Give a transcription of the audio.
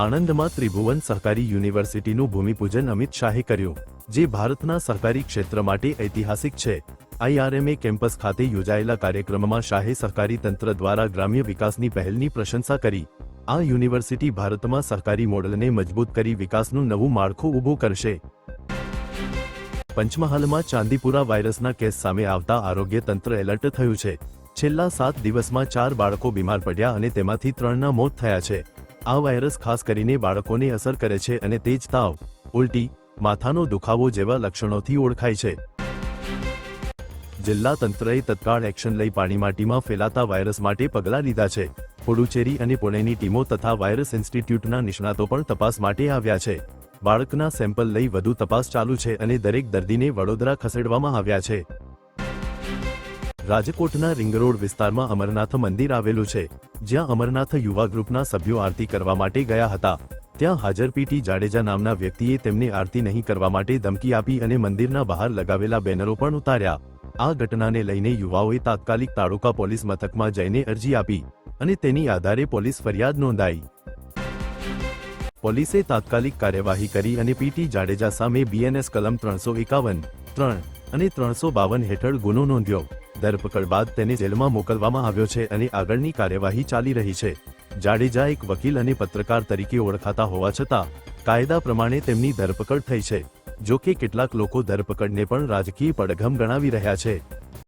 આણંદમાં ત્રિભુવન સહકારી યુનિવર્સિટીનું ભૂમિપૂજન અમિત શાહે કર્યું, જે ભારતના સહકારી ક્ષેત્ર માટે ઐતિહાસિક છે. આઈઆરએમએ કેમ્પસ ખાતે યોજાયેલા કાર્યક્રમમાં શાહે સહકારી તંત્ર દ્વારા ગ્રામ્ય વિકાસની પહેલની પ્રશંસા કરી. આ યુનિવર્સિટી ભારતમાં સહકારી મોડલને મજબૂત કરી વિકાસનું નવું માળખું ઊભું કરશે. પંચમહાલમાં ચાંદીપુરા વાયરસના કેસ સામે આવતા આરોગ્ય તંત્ર એલર્ટ થયું છે. છેલ્લા સાત દિવસમાં ચાર બાળકો બીમાર પડ્યા અને તેમાંથી ત્રણના મોત થયા છે. આ વાયરસ ખાસ કરીને બાળકોને અસર કરે છે અને તે જ તાવ, ઉલટી, માથાનો દુખાવો જેવા લક્ષણોથી ઓળખાય છે. જિલ્લા તંત્રએ તત્કાળ એક્શન લઈ પાણીમાટીમાં ફેલાતા વાયરસ માટે પગલાં લીધા છે. પુડુચેરી અને પુણેની ટીમો તથા વાયરસ ઇન્સ્ટિટ્યૂટના નિષ્ણાતો પણ તપાસ માટે આવ્યા છે. બાળકના સેમ્પલ લઈ વધુ તપાસ ચાલુ છે અને દરેક દર્દીને વડોદરા ખસેડવામાં આવ્યા છે. રાજકોટના રિંગ રોડ વિસ્તારમાં અમરનાથ મંદિર આવેલું છે, જ્યાં અમરનાથ યુવા ગ્રુપના સભ્યો આરતી કરવા માટે ગયા હતા. ત્યાં હાજર પીટી જાડેજા નામના વ્યક્તિએ તેમને આરતી નહીં કરવા માટે ધમકી આપી અને મંદિરના બહાર લગાવેલા બેનરો પણ ઉતાર્યા. આ ઘટનાને લઈને યુવાઓએ તાત્કાલિક તાલુકા પોલીસ મથકમાં જઈને અરજી આપી અને તેની આધારે પોલીસ ફરિયાદ નોંધાઈ. પોલીસે તાત્કાલિક કાર્યવાહી કરી અને પીટી જાડેજા સામે બીએનએસ કલમ ત્રણસો એકાવન, ત્રણ અને ત્રણસો બાવન હેઠળ ગુનો નોંધ્યો. ધરપકડ બાદ તેને જેલમાં મોકલવામાં આવ્યો છે અને આગળની કાર્યવાહી ચાલી રહી છે. જાડેજા એક વકીલ અને પત્રકાર તરીકે ઓળખાતા હોવા છતાં, કાયદા પ્રમાણે તેમની ધરપકડ થઈ છે. જો કે કેટલાક લોકો ધરપકડને પણ રાજકીય પડઘમ ગણાવી રહ્યા છે.